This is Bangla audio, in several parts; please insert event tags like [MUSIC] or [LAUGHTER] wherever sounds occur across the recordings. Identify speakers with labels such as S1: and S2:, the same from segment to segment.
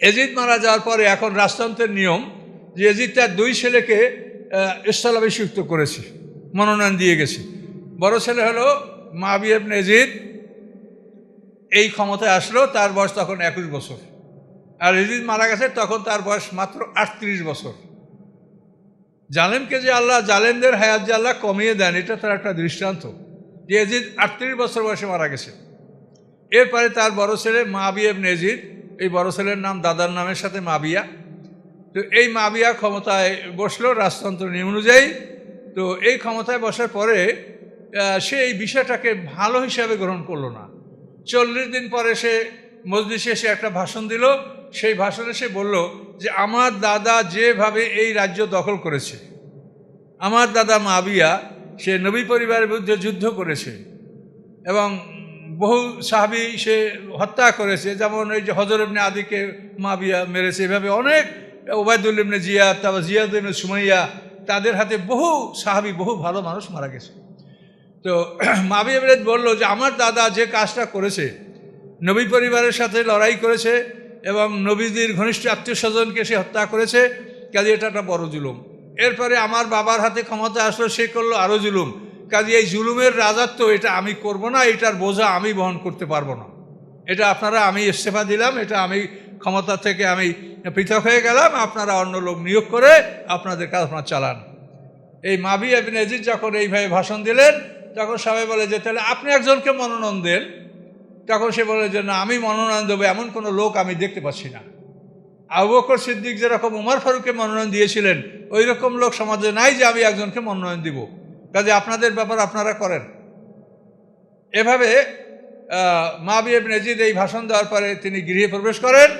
S1: এজিদ মারা যাওয়ার পরে এখন রাজতন্ত্রের নিয়ম যে এজিদ তার দুই ছেলেকে স্থলাভিষিক্ত করেছে, মনোনয়ন দিয়ে গেছে। বড় ছেলে হলো মাবিয়েব এজিদ, এই ক্ষমতায় আসলো, তার বয়স তখন একুশ বছর। আর এজিদ মারা গেছে তখন তার বয়স মাত্র আটত্রিশ বছর। জালেমকে যে আল্লাহ, জালেমদের হায়াত যে আল্লাহ কমিয়ে দেন, এটা তার একটা দৃষ্টান্ত যে এজিদ আটত্রিশ বছর বয়সে মারা গেছে। এরপরে তার বড় ছেলে মাবিয়েব নেজিদ এই বড় ছেলের নাম, দাদার নামের সাথে মাবিয়া। তো এই মাবিয়া ক্ষমতায় বসল রাজতন্ত্র নিয়ম অনুযায়ী। তো এই ক্ষমতায় বসার পরে সে এই বিষয়টাকে ভালো হিসাবে গ্রহণ করল না। চল্লিশ দিন পরে সে মজলিসে এসে একটা ভাষণ দিল। সেই ভাষণে সে বলল যে, আমার দাদা যেভাবে এই রাজ্য দখল করেছে, আমার দাদা মাবিয়া সে নবী পরিবারের বিরুদ্ধে যুদ্ধ করেছে এবং বহু সাহাবি সে হত্যা করেছে। যেমন এই যে হজর ইবনে আদিকে মাবিয়া মেরেছে। এভাবে অনেক ওবায়দুল ইবনে জিয়া তারপর জিয়াদ ইবনে সুমাইয়া, তাদের হাতে বহু সাহাবি, বহু ভালো মানুষ মারা গেছে। তো [CLEARS THROAT] মাবিয়া বেরেদ বলল যে, আমার দাদা যে কাজটা করেছে, নবী পরিবারের সাথে লড়াই করেছে এবং নবীদের ঘনিষ্ঠ আত্মীয় স্বজনকে সে হত্যা করেছে, কাজে এটা একটা বড় জুলুম। এরপরে আমার বাবার হাতে ক্ষমতা আসলো, সে করল আরও জুলুম। কাজে এই জুলুমের রাজাত্ব, এটা আমি করব না, এটার বোঝা আমি বহন করতে পারব না। এটা আপনারা, আমি ইস্তেফা দিলাম, এটা আমি ক্ষমতা থেকে আমি পৃথক হয়ে গেলাম, আপনারা অন্য লোক নিয়োগ করে আপনাদের কাজ আপনারা চালান। এই মাবি আবিন আজিজ যখন এইভাবে ভাষণ দিলেন, তখন সবাই বলে যে, তাহলে আপনি একজনকে মনোনয়ন দেন? তখন সে বলে যে, না, আমি মনোনয়ন দেবো, এমন কোনো লোক আমি দেখতে পাচ্ছি না। আবু বকর সিদ্দিক যেরকম উমর ফারুককে মনোনয়ন দিয়েছিলেন ওই রকম লোক সমাজে নাই যে আমি একজনকে মনোনয়ন দিব। কাজে আপনাদের ব্যাপার আপনারা করেন। এভাবে মা বিএব নেজিদ এই ভাষণ দেওয়ার পরে তিনি গৃহে প্রবেশ করেন।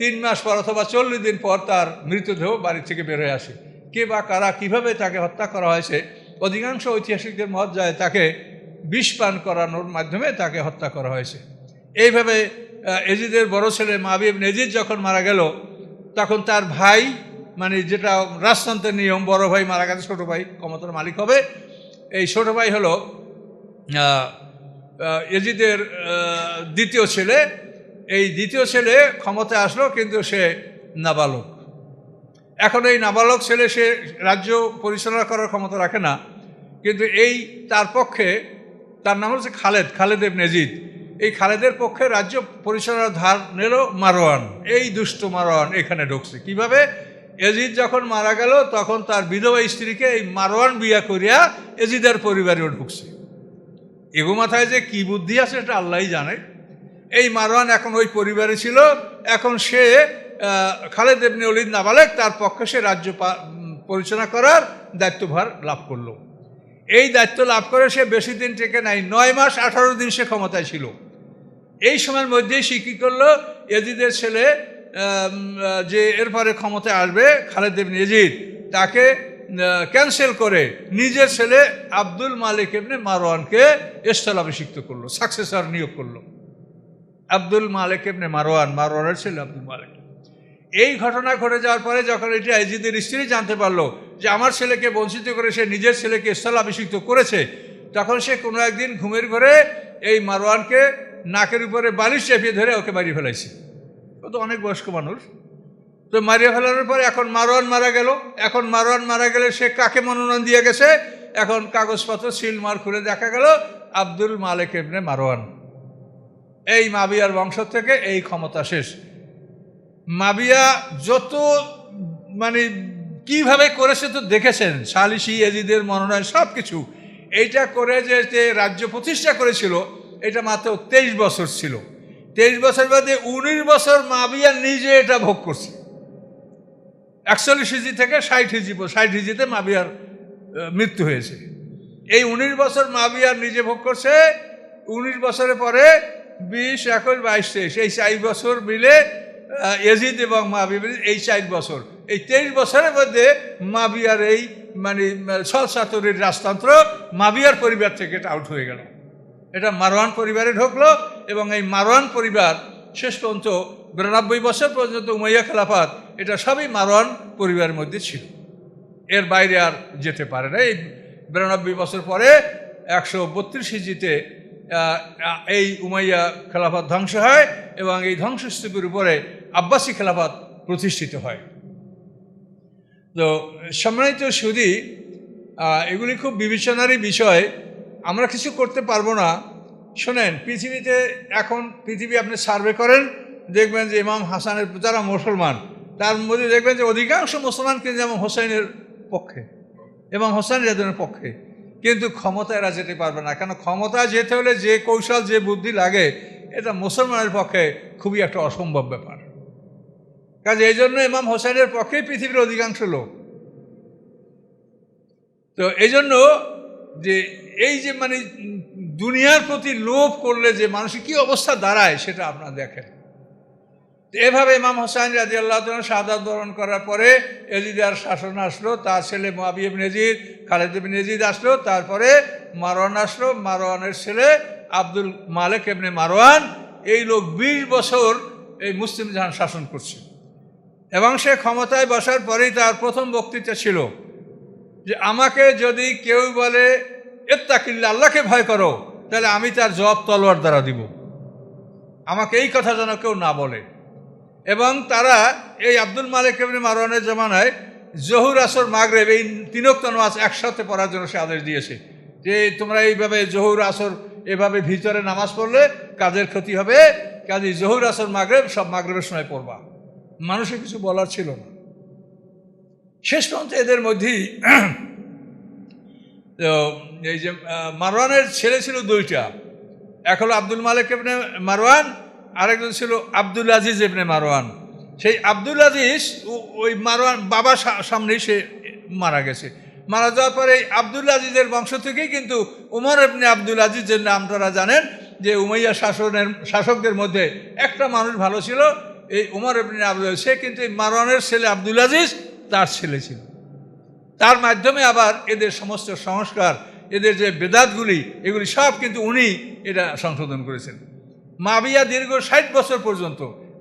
S1: তিন মাস পর অথবা চল্লিশ দিন পর তার মৃতদেহ বাড়ি থেকে বের হয়ে আসে। কে বা কারা কীভাবে তাকে হত্যা করা হয়েছে, অধিকাংশ ঐতিহাসিকদের মত যায় তাকে বিষ পান করানোর মাধ্যমে তাকে হত্যা করা হয়েছে। এইভাবে এজিদের বড় ছেলে মাবিব নেজিদ যখন মারা গেল, তখন তার ভাই মানে যেটা রাজতন্ত্রের নিয়ম, বড় ভাই মারা গেছে, ছোটো ভাই ক্ষমতার মালিক হবে এই ছোট ভাই হলো এজিদের দ্বিতীয় ছেলে। এই দ্বিতীয় ছেলে ক্ষমতায় আসলো, কিন্তু সে নাবালক। এখন এই নাবালক ছেলে সে রাজ্য পরিচালনা করার ক্ষমতা রাখে না। কিন্তু এই তার পক্ষে, তার নাম হচ্ছে খালেদ খালেদ এব নেজিদ এই খালেদের পক্ষে রাজ্য পরিচালনার ধার নিল মারোয়ান এই দুষ্ট মারোয়ান এখানে ঢুকছে। কীভাবে? এজিদ যখন মারা গেল, তখন তার বিধবা স্ত্রীকে এই মারোয়ান বিয়া করিয়া এজিদের পরিবারেও ঢুকছে। এগো মাথায় যে কি বুদ্ধি আছে এটা আল্লাহই জানে। এই মারওয়ান এখন ওই পরিবারে ছিল, এখন সে খালেদ এমনি অলিদ নাবালেক, তার পক্ষে সে রাজ্য পরিচালনা করার দায়িত্বভার লাভ করল। এই দায়িত্ব লাভ করে সে বেশি দিন টেকে নাই, নয় মাস আঠারো দিন সে ক্ষমতায় ছিল। এই সময়ের মধ্যেই সে কী করল? এজিদের ছেলে যে এরপরে ক্ষমতায় আসবে খালেদ এমনি এজিদ তাকে ক্যান্সেল করে নিজের ছেলে আব্দুল মালিক এমনি মারওয়ানকে স্থলাভিষিক্ত করল সাকসেসর নিয়োগ করল। আব্দুল মালিক এমনি মারওয়ান, মারওয়ানের ছেলে আব্দুল মালিক। এই ঘটনা ঘটে যাওয়ার পরে যখন এটি আইজিদের স্ত্রী জানতে পারল যে আমার ছেলেকে বঞ্চিত করে সে নিজের ছেলেকে স্থলাভিষিক্ত করেছে, তখন সে কোনো একদিন ঘুমের ঘরে এই মারওয়ানকে নাকের উপরে বালিশ চেপিয়ে ধরে ওকে মারিয়ে ফেলাইছে। ও তো অনেক বয়স্ক মানুষ। তো মারিয়ে ফেলানোর পরে এখন মারোয়ান মারা গেল। এখন মারোয়ান মারা গেলে সে কাকে মনোনয়ন দিয়ে গেছে? এখন কাগজপত্র সিল মার খুলে দেখা গেল আব্দুল মালিক এমনি মারোয়ান। এই মাবিয়ার বংশ থেকে এই ক্ষমতা শেষ। মাবিয়া যত মানে কীভাবে করেছে তো দেখেছেন। সালিসি এজিদের মনোনয়ন সব কিছু এইটা করে যে রাজ্য প্রতিষ্ঠা করেছিল, এটা মাত্র তেইশ বছর ছিল। তেইশ বছর বাদে উনিশ বছর মাবিয়া নিজে এটা ভোগ করছে। একচল্লিশ হিজি থেকে ষাট হিজি ষাট হিজিতে মাবিয়ার মৃত্যু হয়েছে। এই উনিশ বছর মাবিয়ার নিজে ভোগ করছে, উনিশ বছরের পরে বিশ, একুশ, বাইশ, তেইশ, এই চার বছর মিলে এজিদ এবং মাবিয়া এই চার বছর। এই তেইশ বছরের মধ্যে মাবিয়ার এই মানে সলসাতরির রাজতন্ত্র মাবিয়ার পরিবার থেকে এটা আউট হয়ে গেল। এটা মারওয়ান পরিবারে ঢুকলো এবং এই মারোয়ান পরিবার শেষ পর্যন্ত বিরানব্বই বছর পর্যন্ত উমাইয়া খেলাফাত, এটা সবই মারোয়ান পরিবারের মধ্যে ছিল। এর বাইরে আর যেতে পারে না। এই বিরানব্বই বছর পরে একশো বত্রিশ হিজিতে এই উমাইয়া খেলাফত ধ্বংস হয় এবং এই ধ্বংসস্তূপের উপরে আব্বাসী খেলাফত প্রতিষ্ঠিত হয়। তো সম্মানিত সুদী এগুলি খুব বিবেচনারই বিষয়। আমরা কিছু করতে পারব না। শোনেন, পৃথিবীতে এখন পৃথিবী আপনি সার্ভে করেন, দেখবেন যে ইমাম হাসানের যারা মুসলমান, তার মধ্যে দেখবেন যে অধিকাংশ মুসলমান কিন্তু যেমন হোসেনের পক্ষে এবং হোসেন রেজনের পক্ষে। কিন্তু ক্ষমতা এরা যেতে পারবে না, কেন ক্ষমতা যেতে হলে যে কৌশল, যে বুদ্ধি লাগে, এটা মুসলমানের পক্ষে খুবই একটা অসম্ভব ব্যাপার। কাজে এই জন্য ইমাম হোসেনের পক্ষেই পৃথিবীর অধিকাংশ লোক। তো এই জন্য যে এই যে মানে দুনিয়ার প্রতি লোভ করলে যে মানুষের কী অবস্থা দাঁড়ায়, সেটা আপনারা দেখেন। এভাবে ইমাম হোসাইন রাজি আল্লাহ শাহাদ বরণ করার পরে এজিদার শাসন আসলো, তার ছেলে মহাবিব নেজিদ খালেদ নেজিদ আসলো, তারপরে মারওয়ান আসলো, মারওয়ানের ছেলে আব্দুল মালেক এমনি মারওয়ান, এই লোক বিশ বছর এই মুসলিম জাহান শাসন করছে। এবং সে ক্ষমতায় বসার পরেই তার প্রথম বক্তৃতা ছিল যে, আমাকে যদি কেউ বলে এত্তাকিল্লা, আল্লাহকে ভয় করো, তাহলে আমি তার জবাব তলোয়ার দ্বারা দিব। আমাকে এই কথা যেন কেউ না বলে। এবং তারা এই আব্দুল মালিক এমনি মারওয়ানের জমানায় জহুর আসর, মাগরেব, এই তিনোক্ত নামাজ একসাথে পড়ার জন্য সে আদেশ দিয়েছে যে, তোমরা এইভাবে জহুর আসর, এভাবে ভিতরে নামাজ পড়লে কাজের ক্ষতি হবে, কাজে জহুর আসর, মাগরেব, সব মাগরেবের সময় পড়বা। মানুষের কিছু বলার ছিল না। শেষ পর্যন্ত এদের মধ্যেই তো এই যে মারওয়ানের ছেলে ছিল দুইটা। এক হলো আব্দুল মালিক এবনে মারওয়ান, আরেকজন ছিল আব্দুল আজিজ এবনে মারওয়ান। সেই আব্দুল আজিজ ওই মারওয়ান বাবার সামনেই সে মারা গেছে। মারা যাওয়ার পরে আব্দুল আজিজের বংশ থেকেই কিন্তু উমর এবনে আব্দুল আজিজের নাম তারা জানেন, যে উমাইয়া শাসনের, শাসকদের মধ্যে একটা মানুষ ভালো ছিল, এই উমর এবনে আব্দুল সে কিন্তু মারওয়ানের ছেলে আব্দুল আজিজ, তার ছেলে ছিল। তার মাধ্যমে আবার এদের সমস্ত সংস্কার, এদের যে বেদাতগুলি, এগুলি সব কিন্তু উনি এটা সংশোধন করেছেন। মাবিয়া দীর্ঘ ষাট বছর পর্যন্ত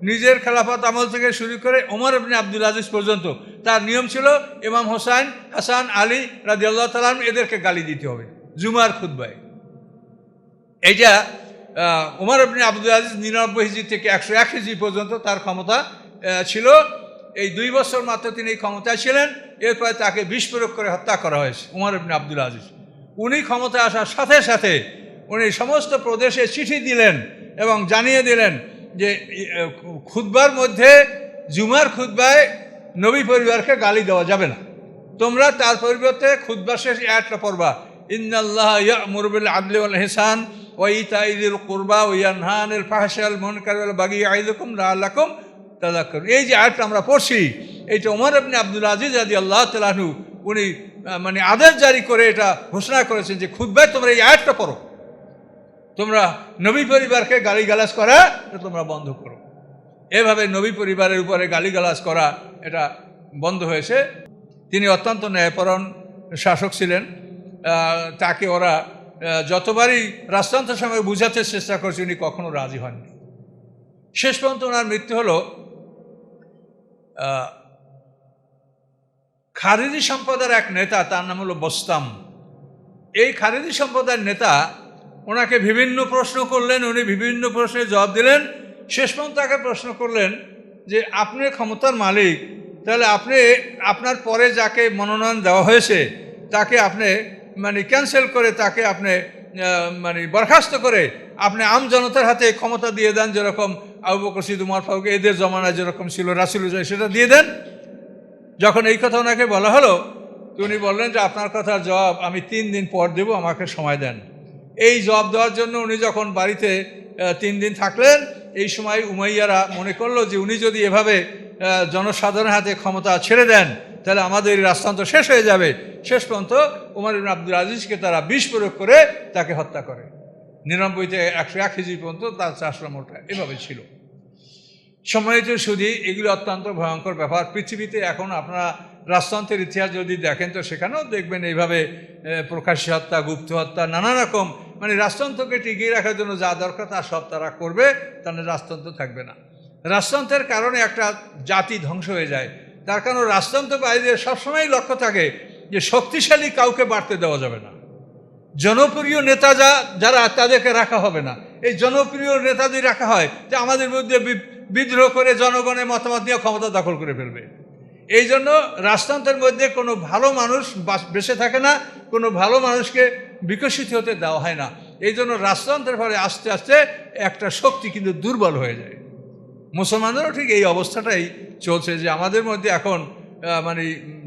S1: নিজের খেলাফত আমল থেকে শুরু করে ওমর আবনী আব্দুল আজিজ পর্যন্ত তার নিয়ম ছিল ইমাম হোসাইন, হাসান, আলী রাজি আল্লাহ তালাম এদেরকে গালি দিতে হবে জুমার খুদ্বায় এইটা উমর আবনী আব্দুল আজিজ নিরানব্বই হিজি থেকে একশো এক হিজি পর্যন্ত তার ক্ষমতা ছিল। এই দুই বছর মাত্র তিনি এই ক্ষমতায় ছিলেন, এরপরে তাকে প্রয়োগ করে হত্যা করা হয়েছে, উমর ইবনে আব্দুল আজিজ। উনি ক্ষমতায় আসার সাথে সাথে উনি সমস্ত প্রদেশে চিঠি দিলেন এবং জানিয়ে দিলেন যে খুদ্বার মধ্যে, জুমার খুদ্বায় নবী পরিবারকে গালি দেওয়া যাবে না। তোমরা তার পরিবর্তে খুদ্বার শেষ একটা পড়বা। ইন্নাল্লাহ মুরবুল আদল হেসান ওই তাইদুল কুরবা ওয়ানহানুল ফাহশাল মুনকার বাগি আইদুকুম লাআল্লাকুম তাদাক্কর। এই যে আয়াতটা আমরা পড়ছি, এইটা ওমর আপনি আব্দুল আজিজ আদি আল্লাহ তালাহু উনি মানে আদেশ জারি করে এটা ঘোষণা করেছেন যে খুদ্ায় তোমরা এই আয়াতটা পড়ো। তোমরা নবী পরিবারকে গালিগালাজ করা, এটা তোমরা বন্ধ করো। এভাবে নবী পরিবারের উপরে গালিগালাজ করা, এটা বন্ধ হয়েছে। তিনি অত্যন্ত ন্যায়পরণ শাসক ছিলেন। তাকে ওরা যতবারই রাজতন্ত্রের সময় বুঝাতে চেষ্টা করছে, উনি কখনো রাজি হননি। শেষ পর্যন্ত ওনার মৃত্যু হলো খারিজি সম্প্রদায়ের এক নেতা, তার নাম হলো বস্তাম। এই খারিজি সম্প্রদায়ের নেতা ওনাকে বিভিন্ন প্রশ্ন করলেন, উনি বিভিন্ন প্রশ্নের জবাব দিলেন। শেষ পর্যন্ত তাকে প্রশ্ন করলেন যে, আপনি ক্ষমতার মালিক, তাহলে আপনি, আপনার পরে যাকে মনোনয়ন দেওয়া হয়েছে, তাকে আপনি মানে ক্যান্সেল করে তাকে আপনি মানে বরখাস্ত করে আপনি আম জনতার হাতে ক্ষমতা দিয়ে দেন যেরকম আবু বকর সিদ উমর ফারুক, এদের জমানায় যেরকম ছিল রাসুল সেটা দিয়ে দেন। যখন এই কথা ওনাকে বলা হলো উনি বললেন যে, আপনার কথার জবাব আমি তিন দিন পর দেব, আমাকে সময় দেন। এই জবাব দেওয়ার জন্য উনি যখন বাড়িতে তিন দিন থাকলেন, এই সময় উমাইয়ারা মনে করল যে, উনি যদি এভাবে জনসাধারণের হাতে ক্ষমতা ছেড়ে দেন, তাহলে আমাদের এই রাজতন্ত্র শেষ হয়ে যাবে। শেষ পর্যন্ত উমর ইবিন আব্দুল আজিজকে তারা বিষ প্রয়োগ করে তাকে হত্যা করে। নিরানব্বইতে একশো এক কেজি পর্যন্ত তার চাষরমটা এভাবে ছিল। সম্মানিত সুদী এগুলি অত্যন্ত ভয়ঙ্কর ব্যাপার। পৃথিবীতে এখন আপনারা রাজতন্ত্রের ইতিহাস যদি দেখেন, তো সেখানেও দেখবেন এইভাবে প্রকাশ্যে হত্যা, গুপ্ত হত্যা, নানা রকম। মানে রাজতন্ত্রকে টিকিয়ে রাখার জন্য যা দরকার, তা সব তারা করবে, তাহলে রাজতন্ত্র থাকবে না। রাজতন্ত্রের কারণে একটা জাতি ধ্বংস হয়ে যায়। তার কারণ রাজতন্ত্র বাইরে সবসময় লক্ষ্য থাকে যে শক্তিশালী কাউকে বাড়তে দেওয়া যাবে না। জনপ্রিয় নেতা যা, যারা, তাদেরকে রাখা হবে না। এই জনপ্রিয় নেতা যদি রাখা হয় যে আমাদের মধ্যে বিদ্রোহ করে জনগণের মতামত নিয়ে ক্ষমতা দখল করে ফেলবে। এই জন্য রাজতন্ত্রের মধ্যে কোনো ভালো মানুষ বেঁচে থাকে না, কোনো ভালো মানুষকে বিকশিত হতে দেওয়া হয় না। এই জন্য রাজতন্ত্রের ফলে আস্তে আস্তে একটা শক্তি কিন্তু দুর্বল হয়ে যায়। মুসলমানদেরও ঠিক এই অবস্থাটাই চলছে যে আমাদের মধ্যে এখন মানে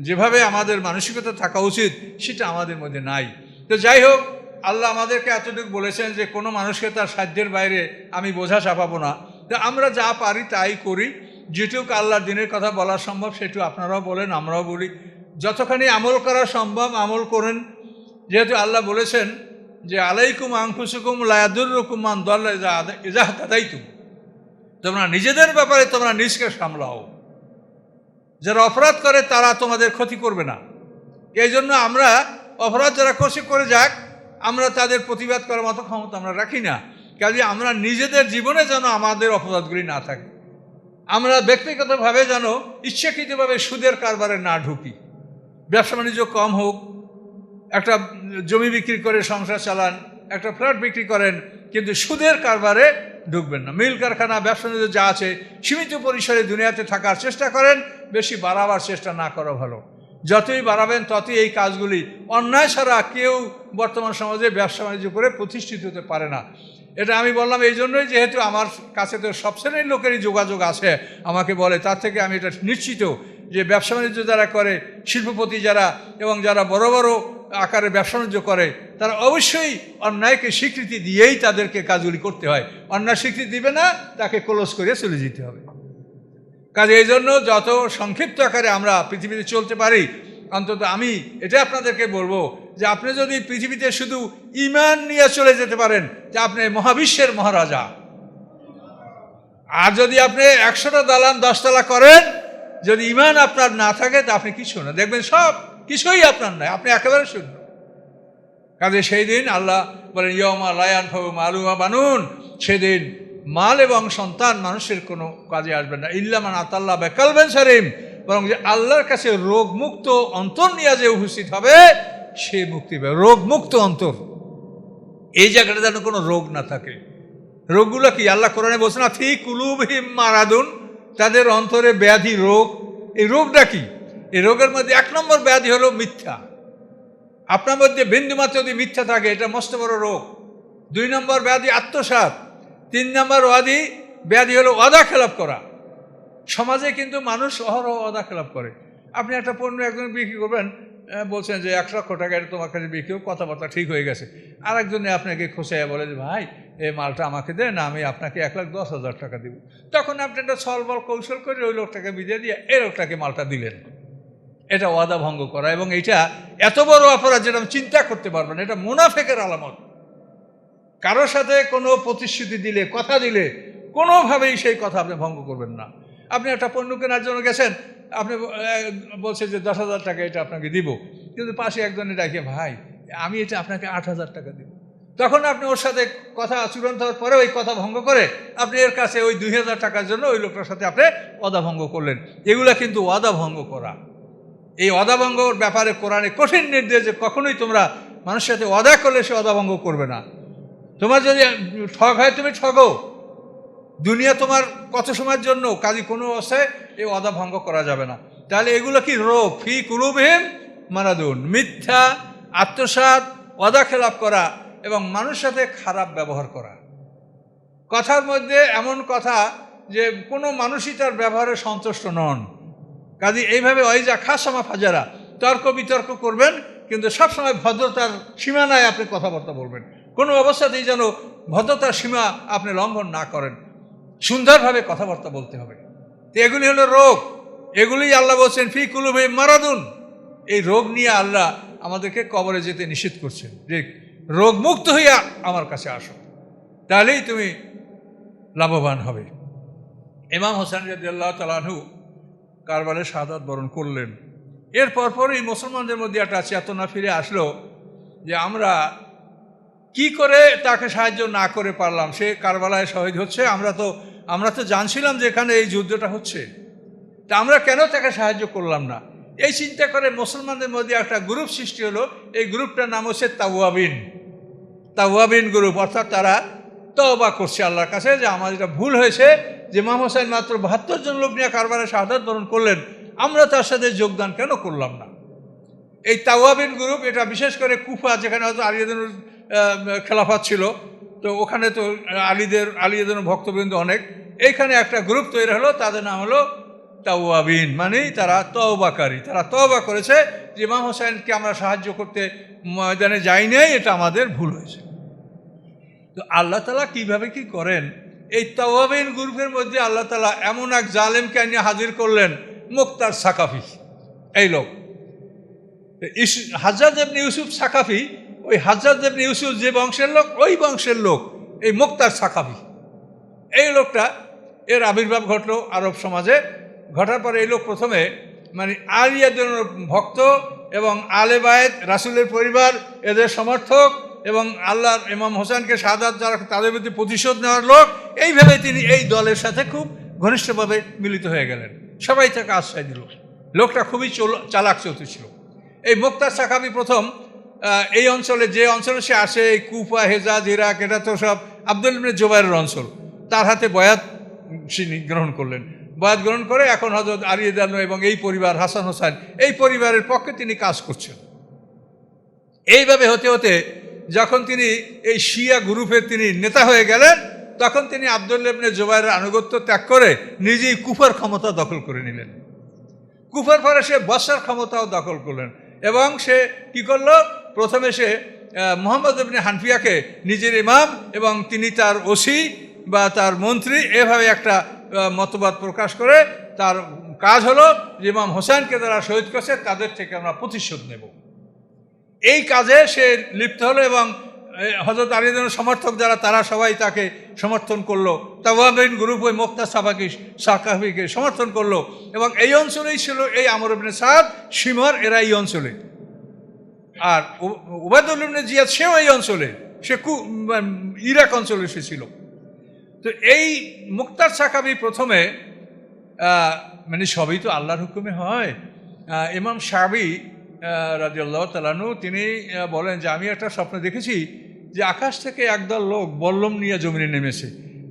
S1: যেভাবে আমাদের মানসিকতা থাকা উচিত, সেটা আমাদের মধ্যে নাই। তো যাই হোক, আল্লাহ আমাদেরকে এতটুকু বলেছেন যে কোনো মানুষকে তার সাধ্যের বাইরে আমি বোঝা চাপাবো না। তো আমরা যা পারি তাই করি। যেটুক আল্লাহর দিনের কথা বলা সম্ভব, সেটুকু আপনারাও বলেন, আমরাও বলি। যতখানি আমল করা সম্ভব, আমল করেন। যেহেতু আল্লাহ বলেছেন যে, আলাইকুম আংফুসুকুম লায়াদুর রকুমান দল্লা ইজাহ তাদাইতুম তোমরা নিজেদের ব্যাপারে তোমরা নিজকে সামলাও। যারা অপরাধ করে তারা তোমাদের ক্ষতি করবে না। এই জন্য আমরা অপরাধ যারা করছে, করে যাক, আমরা তাদের প্রতিবাদ করার মতো ক্ষমতা আমরা রাখি না। কাজে আমরা নিজেদের জীবনে যেন আমাদের অপরাধগুলি না থাকে। আমরা ব্যক্তিগতভাবে যেন ইচ্ছাকৃতভাবে সুদের কারবারে না ঢুকি। ব্যবসা বাণিজ্য কম হোক, একটা জমি বিক্রি করে সংসার চালান, একটা ফ্ল্যাট বিক্রি করেন, কিন্তু সুদের কারবারে ঢুকবেন না। মিল কারখানা, ব্যবসা যা আছে, সীমিত পরিসরে দুনিয়াতে থাকার চেষ্টা করেন, বেশি বাড়াবার চেষ্টা না করা ভালো। যতই বাড়াবেন, ততই এই কাজগুলি অন্যায় ছাড়া কেউ বর্তমান সমাজে ব্যবসা বাণিজ্য করে প্রতিষ্ঠিত হতে পারে না। এটা আমি বললাম এই জন্যই, যেহেতু আমার কাছে তো সব শ্রেণির লোকেরই যোগাযোগ আছে, আমাকে বলে, তার থেকে আমি এটা নিশ্চিত যে ব্যবসা বাণিজ্য যারা করে, শিল্পপতি যারা এবং যারা বড় বড় আকারে ব্যবসা বাণিজ্য করে, তারা অবশ্যই অন্যায়কে স্বীকৃতি দিয়েই তাদেরকে কাজগুলি করতে হয়। অন্যায় স্বীকৃতি দিবে না, তাকে ক্লোজ করে চলে যেতে হবে। কাজে এই জন্য যত সংক্ষিপ্ত আকারে আমরা পৃথিবীতে চলতে পারি, অন্তত আমি এটা আপনাদেরকে বলব যে আপনি যদি পৃথিবীতে শুধু ইমান নিয়ে চলে যেতে পারেন, যে আপনি মহাবিশ্বের মহারাজা। আর যদি আপনি একশোটা দালান দশতলা করেন, যদি ইমান আপনার না থাকে, তা আপনি কিছু না। দেখবেন সব কিছুই আপনার নয় আপনি একেবারে শূন্য কাজে সেই দিন আল্লাহ বলেন ইয়মা লায়ান ফাবু মালুমা বানুন। সেদিন মাল এবং সন্তান মানুষের কোনো কাজে আসবে না। ইল্লামান আতাল্লাহ বেকালবেন সারিম বরং যে আল্লাহর কাছে রোগমুক্ত অন্তর নিয়ে যে উপস্থিত হবে, সে মুক্তি পাবে। রোগমুক্ত অন্তর। এই জায়গাটা যেন কোনো রোগ না থাকে। রোগগুলো কি আল্লাহ কোরআনে বলছে না ফি কুলুবহিম মারাদুন? তাদের অন্তরে ব্যাধি রোগ। এই রোগটা কি? এই রোগের মধ্যে এক নম্বর ব্যাধি হলো মিথ্যা। আপনার মধ্যে বিন্দুমাত্র যদি মিথ্যা থাকে, এটা মস্ত বড় রোগ। দুই নম্বর ব্যাধি আত্মসাত তিন নম্বর ওয়াদি ব্যাধি হলো অদা খেলাপ করা। সমাজে কিন্তু মানুষ অহরহ অদা খেলাপ করে। আপনি একটা পণ্য একজন বিক্রি করবেন বলছেন যে এক লক্ষ টাকা এটা তোমার কাছে বিক্রি কথাবার্তা ঠিক হয়ে গেছে। আর একজনে আপনাকে খোঁচাইয়া বলে যে, ভাই এই মালটা আমাকে দেন আমি আপনাকে এক লাখ দশ হাজার টাকা দিব। তখন আপনি একটা ছলবল কৌশল করে ওই লোকটাকে বিদিয়ে দিয়ে এই লোকটাকে মালটা দিলেন। এটা ওয়াদা ভঙ্গ করা এবং এটা এত বড় অপরাধ যেটা আমি চিন্তা করতে পারবেন এটা মুনাফেকের আলামত। কারোর সাথে কোনো প্রতিশ্রুতি দিলে কথা দিলে কোনোভাবেই সেই কথা আপনি ভঙ্গ করবেন না। আপনি একটা পণ্য কেনার জন্য গেছেন আপনি আহ, বলছেন যে দশ হাজার টাকা এটা আপনাকে দিব কিন্তু পাশে একজনে ডাকে ভাই আমি এটা আপনাকে আট হাজার টাকা দিব। তখন আপনি ওর সাথে কথা চূড়ান্ত হওয়ার পরে ওই কথা ভঙ্গ করে আপনি এর কাছে ওই দুই হাজার টাকার জন্য ওই লোকটার সাথে আপনি অদা ভঙ্গ করলেন। এগুলা কিন্তু অদা ভঙ্গ করা। এই অদাভঙ্গর ব্যাপারে কোরআনে কঠিন নির্দেশ যে কখনোই তোমরা মানুষের সাথে অদা করলে সে অদাভঙ্গ করবে না। তোমার যদি ঠগ হয় তুমি ঠগো। দুনিয়া তোমার কত সময়ের জন্য কাজী কোনো অবস্থায় এই অদা ভঙ্গ করা যাবে না। তাহলে এগুলো কি রোগ? ফি কুলুবহিম মারাদুন। মিথ্যা আত্মসাত অদা খেলাপ করা এবং মানুষের সাথে খারাপ ব্যবহার করা। কথার মধ্যে এমন কথা যে কোনো মানুষই তার ব্যবহারে সন্তুষ্ট নন। কাজে এইভাবে ওইজা খাসমা ফাজারা, তর্ক বিতর্ক করবেন, কিন্তু সবসময় ভদ্রতার সীমানায় আপনি কথাবার্তা বলবেন। কোনো অবস্থাতেই যেন ভদ্রতার সীমা আপনি লঙ্ঘন না করেন। সুন্দরভাবে কথাবার্তা বলতে হবে। তো এগুলি হলো রোগ। এগুলি আল্লাহ বলছেন, ফি কুলুবে মারাদুন। এই রোগ নিয়ে আল্লাহ আমাদেরকে কবরে যেতে নিষেধ করছেন। যে রোগমুক্ত হইয়া আমার কাছে আসো। তাহলেই তুমি লাভবান হবে। ইমাম হোসেন রাদিয়াল্লাহু তালাহু কারবারে শাহাদাত বরণ করলেন। এর পরপরই মুসলমানদের মধ্যে একটা চেতনা ফিরে আসলো যে আমরা কি করে তাকে সাহায্য না করে পারলাম? সে কারবালায় শহীদ হচ্ছে, আমরা তো আমরা তো জানছিলাম যে এখানে এই যুদ্ধটা হচ্ছে। তা আমরা কেন তাকে সাহায্য করলাম না? এই চিন্তা করে মুসলমানদের মধ্যে একটা গ্রুপ সৃষ্টি হলো। এই গ্রুপটার নাম হচ্ছে তাওয়াবিন। তাওয়াবিন গ্রুপ, অর্থাৎ তারা তওবা করছে আল্লাহর কাছে যে আমার এটা ভুল হয়েছে যে ইমাম হোসেন মাত্র বাহাত্তর জন লোক নিয়ে কারবারে শাহাদাত বরণ করলেন, আমরা তার সাথে যোগদান কেন করলাম না? এই তাওয়াবিন গ্রুপ, এটা বিশেষ করে কুফা, যেখানে হয়তো আলিয়াদের খেলাফাত ছিল, তো ওখানে তো আলীদের আলিয়াদের ভক্তবৃন্দ অনেক। এইখানে একটা গ্রুপ তৈরি হলো, তাদের নাম হলো তাওয়াবিন মানে তারা তওবাকারী। তারা তওবা করেছে যে ইমাম হোসেনকে আমরা সাহায্য করতে ময়দানে যাই নাই, এটা আমাদের ভুল হয়েছে। তো আল্লাহ তালা কীভাবে কি করেন? এই তাওয়াবিন গ্রুপের মধ্যে আল্লাহ তালা এমন এক জালেমকে নিয়ে হাজির করলেন, মুক্তার সাকাফি। এই লোক। হাজার দেবনি ইউসুফ সাকাফি, ওই হাজার দেবনি ইউসুফ যে বংশের লোক, ওই বংশের লোক, এই মুক্তার সাকাফি। এই লোকটা, এর আবির্ভাব ঘটলো আরব সমাজে। ঘটার পরে এই লোক প্রথমে মানে আলিয়াদের ভক্ত এবং আলেবায়েদ রাসুলের পরিবার, এদের সমর্থক এবং আল্লাহর ইমাম হোসেনকে সাদাত যারা তাদের প্রতি প্রতিশোধ নেওয়ার লোক এইভাবে তিনি এই দলের সাথে খুব ঘনিষ্ঠভাবে মিলিত হয়ে গেলেন। সবাই তাকে আশ্রয় দিল। লোকটা খুবই চল, চালাক চতুর ছিল। এই মুক্তার সাকাবি প্রথম এই অঞ্চলে, যে অঞ্চলে সে আসে, এই কুফা, হেজাজ, ইরাক, এটা তো সব আব্দুল জোবাইরের অঞ্চল। তার হাতে বয়াত তিনি গ্রহণ করলেন। বয়াত গ্রহণ করে এখন হজরত আলিয়াদানো এবং এই পরিবার, হাসান হোসেন, এই পরিবারের পক্ষে তিনি কাজ করছেন। এইভাবে হতে হতে যখন তিনি এই শিয়া গ্রুপের তিনি নেতা হয়ে গেলেন, তখন তিনি আবদুল্লাবনে জোবাইরের আনুগত্য ত্যাগ করে নিজেই কুফার ক্ষমতা দখল করে নিলেন। কুফার পরে সে বসার ক্ষমতাও দখল করলেন এবং সে কি করল? প্রথমে সে মোহাম্মদ ইবনে হানফিয়াকে নিজের ইমাম এবং তিনি তার ওসি বা তার মন্ত্রী এভাবে একটা মতবাদ প্রকাশ করে তার কাজ হলো যে ইমাম হোসেনকে তারা শহীদ করছে তাদের থেকে আমরা প্রতিশোধ নেব। এই কাজে সে লিপ্ত হলো এবং হজরত আলীদের সমর্থক যারা, তারা সবাই তাকে সমর্থন করল। তাওয়াবিন গ্রুপ ওই মোক্তা সাফাকি সাকাফিকে সমর্থন করল। এবং এই অঞ্চলেই ছিল এই আমর ইবনে সাদ সিমর এরা এই অঞ্চলে। আর উবায়দুল ইবনে জিয়াদ, সেও এই অঞ্চলে। সে কু ইরাক অঞ্চলে সে ছিল তো এই মুক্তার সাকাবি প্রথমে মানে সবই তো আল্লাহর হুকুমে হয়। ইমাম সাবি রাজিউল্লাহ তালানু তিনি বলেন যে, আমি একটা স্বপ্ন দেখেছি যে, আকাশ থেকে একদল লোক বল্লম নিয়ে জমিনে নেমেছে।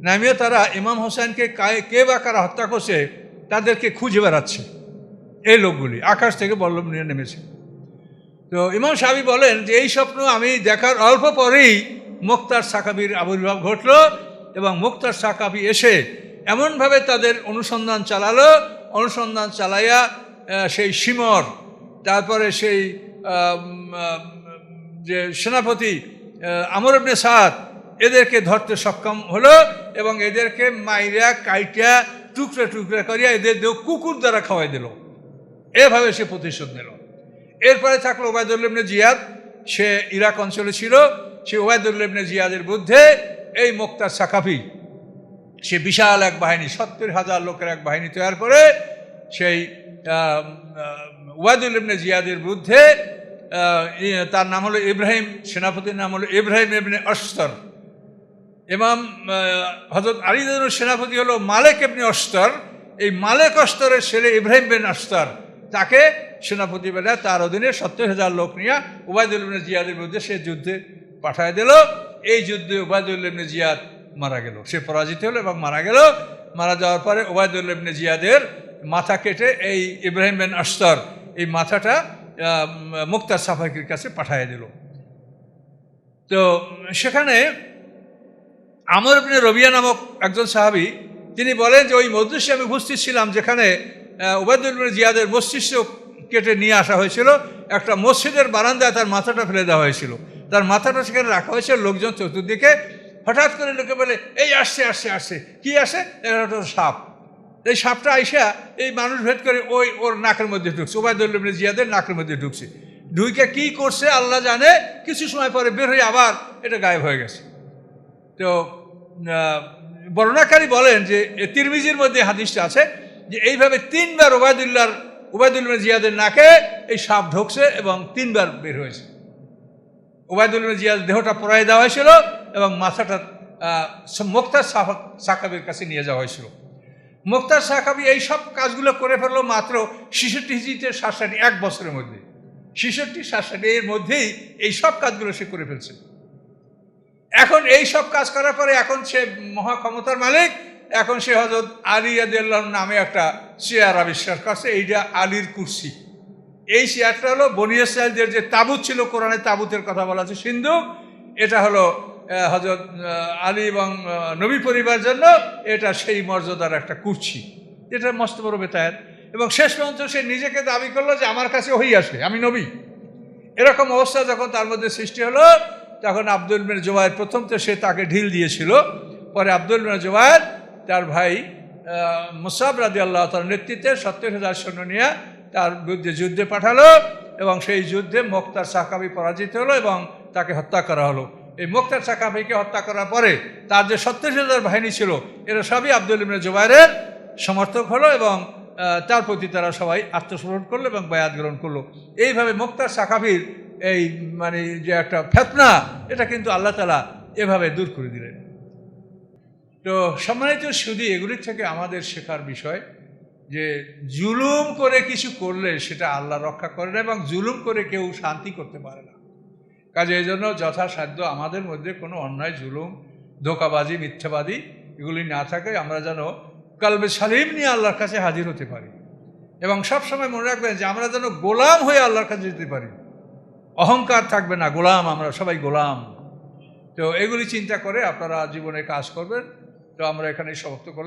S1: নামিয়ে তারা ইমাম হোসেনকে কে বা কারা হত্যা করছে, তাদেরকে খুঁজে বেড়াচ্ছে। এই লোকগুলি, আকাশ থেকে বল্লম নিয়ে নেমেছে। তো ইমাম সাহাবি বলেন যে, এই স্বপ্ন আমি দেখার অল্প পরেই মুক্তার সাকাবির আবির্ভাব ঘটল এবং মুক্তার সাকাবি এসে এমনভাবে তাদের অনুসন্ধান চালালো। অনুসন্ধান চালাইয়া সেই সিমর তারপরে সেই যে সেনাপতি আমর ইবনে সাদ, এদেরকে ধরতে সক্ষম হলো এবং এদেরকে মাইরা, কাইটা, টুকরা টুকরা করিয়া এদের দেও কুকুর দ্বারা খাওয়াই দিল। এভাবে সে প্রতিশোধ নিল। এরপরে থাকল ওবায়দুল্লিবনে জিয়াদ। সে ইরাক অঞ্চলে ছিল। সে ওবায়দুল্লিবনে জিয়াদের বিরুদ্ধে এই মোক্তার সাকাফি, সে বিশাল এক বাহিনী, সত্তর হাজার লোকের এক বাহিনী তৈরি করে সেই ওয়াদুল ইবনে জিয়াদের বিরুদ্ধে তার নাম হলো ইব্রাহিম, সেনাপতির নাম হলো ইব্রাহিম ইবনে অস্তর ইমাম হজরত আলিদানুর সেনাপতি হলো মালেক ইবনে অস্তর এই মালেক অস্তরের ছেলে ইব্রাহিম বিন অস্তর তাকে সেনাপতি বেলা তার অধীনে সত্তর হাজার লোক নিয়ে উবায়দুল ইবনে জিয়াদের বিরুদ্ধে সে যুদ্ধে পাঠায় দিল। এই যুদ্ধে উবায়দুল ইবনে জিয়াদ মারা গেল। সে পরাজিত হলো এবং মারা গেল। মারা যাওয়ার পরে উবায়দুল ইবনে জিয়াদের মাথা কেটে এই ইব্রাহিম বিন আস্তর এই মাথাটা মুক্তার সাফাকির কাছে পাঠিয়ে দিল। তো সেখানে আমর ইবনে রবিয়া নামক একজন সাহাবি, তিনি বলেন যে ওই মজলিসে আমি উপস্থিত ছিলাম যেখানে ওবায়দুল জিয়াদের মস্তিষ্ক কেটে নিয়ে আসা হয়েছিল। একটা মসজিদের বারান্দায় তার মাথাটা ফেলে দেওয়া হয়েছিল। তার মাথাটা সেখানে রাখা হয়েছে লোকজন চতুর্দিকে। হঠাৎ করে লোকে বলে, এই আসছে আসছে আসছে। কি আসে? একটা সাপ। এই সাপটা আইসা এই মানুষ ভেদ করে ওই ওর নাকের মধ্যে ঢুকছে। ওবায়দুল্লিবনে জিয়াদের নাকের মধ্যে ঢুকছে। ঢুকে কি করছে আল্লাহ জানে। কিছু সময় পরে বের হয়ে আবার এটা গায়েব হয়ে গেছে। তো বর্ণাকারী বলেন যে তিরমিজির মধ্যে হাদিসটা আছে যে এইভাবে তিনবার ওবায়দুল্লাহর ওবায়দুল্লাহ জিয়াদের নাকে এই সাপ ঢুকছে এবং তিনবার বের হয়েছে। ওবায়দুল্লাহ জিয়াদ দেহটা পড়াই দেওয়া হয়েছিল এবং মাথাটা মুক্তার সাকাবের কাছে নিয়ে যাওয়া হয়েছিল। মুক্তার সাকাবি এই সব কাজগুলো করে ফেলল মাত্র ছেষট্টি হিজিতে সাতষাটি এক বছরের মধ্যে। ছেষট্টি সাতষাটি এর মধ্যেই এই সব কাজগুলো সে করে ফেলছে। এখন এই সব কাজ করার পরে এখন সে মহা ক্ষমতার মালিক, এখন সে হজরত আলী নামে একটা চেয়ার আবিষ্কার করছে, এইটা আলীর কুর্সি। এই চেয়ারটা হলো বনিয়া সাহেবদের যে তাবুত ছিল কোরআনে তাবুতের কথা বলা আছে, সিন্ধু। এটা হলো হজরত আলী এবং নবী পরিবার জন্য এটা সেই মর্যাদার একটা কুর্সি এটা মস্ত বড় বেতায়ের এবং শেষ পর্যন্ত সে নিজেকে দাবি করল যে আমার কাছে হই আসে আমি নবী। এরকম অবস্থা যখন তার মধ্যে সৃষ্টি হলো, তখন আব্দুল মির জোবায়ের প্রথম তো সে তাকে ঢিল দিয়েছিল। পরে আব্দুল মির জোবায়ের তার ভাই মুসাব রাদি আল্লাহ তার নেতৃত্বে সত্তর হাজার সৈন্য নিয়ে তার বিরুদ্ধে যুদ্ধে পাঠালো এবং সেই যুদ্ধে মোক্তার সাকাবি পরাজিত হলো এবং তাকে হত্যা করা হলো। এই মোক্তার সাকাবিকে হত্যা করার পরে তার যে সত্তর হাজার বাহিনী ছিল, এরা সবই আব্দুল ইবনে জোবায়ের সমর্থক হলো এবং তার প্রতি তারা সবাই আত্মসমর্পণ করল এবং বায়াত গ্রহণ করল। এইভাবে মোক্তার সাকাবির এই মানে যে একটা ফেতনা, এটা কিন্তু আল্লাহ তালা এভাবে দূর করে দিলেন। তো সম্মানিত সুদী এগুলির থেকে আমাদের শেখার বিষয় যে জুলুম করে কিছু করলে সেটা আল্লাহ রক্ষা করে না এবং জুলুম করে কেউ শান্তি করতে পারে না। কাজে এই জন্য যথাসাধ্য আমাদের মধ্যে কোনো অন্যায়, জুলুম, ধোকাবাজি, মিথ্যাবাদী এগুলি না থাকে আমরা যেন কালবে সালিম নিয়ে আল্লাহর কাছে হাজির হতে পারি। এবং সব সময় মনে রাখবেন যে আমরা যেন গোলাম হয়ে আল্লাহর কাছে যেতে পারি। অহংকার থাকবে না, গোলাম আমরা সবাই গোলাম। তো এগুলি চিন্তা করে আপনারা জীবনে কাজ করবেন। তো আমরা এখানে সমাপ্ত করলাম।